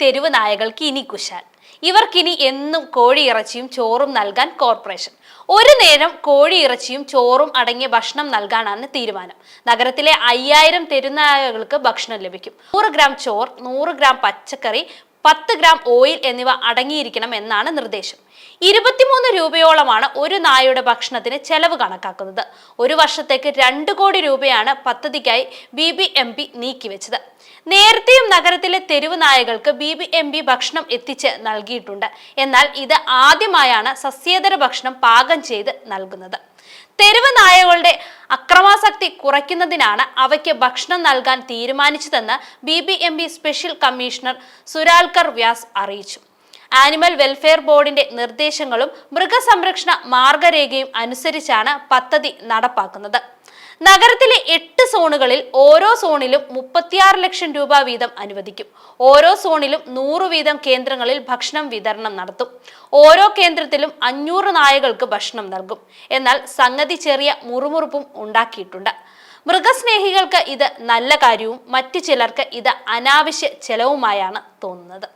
തെരുവ് നായകൾക്ക് ഇനി കുശാൽ. ഇവർക്കിനി എന്നും കോഴിയിറച്ചിയും ചോറും നൽകാൻ കോർപ്പറേഷൻ. ഒരു നേരം കോഴിയിറച്ചിയും ചോറും അടങ്ങിയ ഭക്ഷണം നൽകാനാണ് തീരുമാനം. നഗരത്തിലെ അയ്യായിരം തെരുനായകൾക്ക് ഭക്ഷണം ലഭിക്കും. നൂറ് ഗ്രാം ചോർ നൂറ് ഗ്രാം പച്ചക്കറി പത്ത് ഗ്രാം ഓയിൽ എന്നിവ അടങ്ങിയിരിക്കണം എന്നാണ് നിർദ്ദേശം. ഇരുപത്തിമൂന്ന് രൂപയോളമാണ് ഒരു നായയുടെ ഭക്ഷണത്തിന് ചെലവ് കണക്കാക്കുന്നത്. ഒരു വർഷത്തേക്ക് രണ്ട് കോടി രൂപയാണ് പദ്ധതിക്കായി ബി ബി എം പി നീക്കിവെച്ചത്. നേരത്തെയും നഗരത്തിലെ തെരുവ് നായകൾക്ക് ബി ബി എം പി ഭക്ഷണം എത്തിച്ച് നൽകിയിട്ടുണ്ട്. എന്നാൽ ഇത് ആദ്യമായാണ് സസ്യേതര ഭക്ഷണം പാകം ചെയ്ത് നൽകുന്നത്. തെരുവ് നായകളുടെ കുറയ്ക്കുന്നതിനാണ് അവയ്ക്ക് ഭക്ഷണം നൽകാൻ തീരുമാനിച്ചതെന്ന് B B M B special commissioner Suralkar Vyas അറിയിച്ചു. ആനിമൽ വെൽഫെയർ ബോർഡിന്റെ നിർദ്ദേശങ്ങളും മൃഗസംരക്ഷണ മാർഗരേഖയും അനുസരിച്ചാണ് പദ്ധതി നടപ്പാക്കുന്നത്. നഗരത്തിലെ എട്ട് സോണുകളിൽ ഓരോ സോണിലും മുപ്പത്തിയാറ് ലക്ഷം രൂപ വീതം അനുവദിക്കും. ഓരോ സോണിലും നൂറ് വീതം കേന്ദ്രങ്ങളിൽ ഭക്ഷണം വിതരണം നടത്തും. ഓരോ കേന്ദ്രത്തിലും അഞ്ഞൂറ് നായകൾക്ക് ഭക്ഷണം നൽകും. എന്നാൽ സംഗതി ചെറിയ മുറുമുറുപ്പും ഉണ്ടാക്കിയിട്ടുണ്ട്. മൃഗസ്നേഹികൾക്ക് ഇത് നല്ല കാര്യവും മറ്റു ചിലർക്ക് ഇത് അനാവശ്യ ചെലവുമായാണ് തോന്നുന്നത്.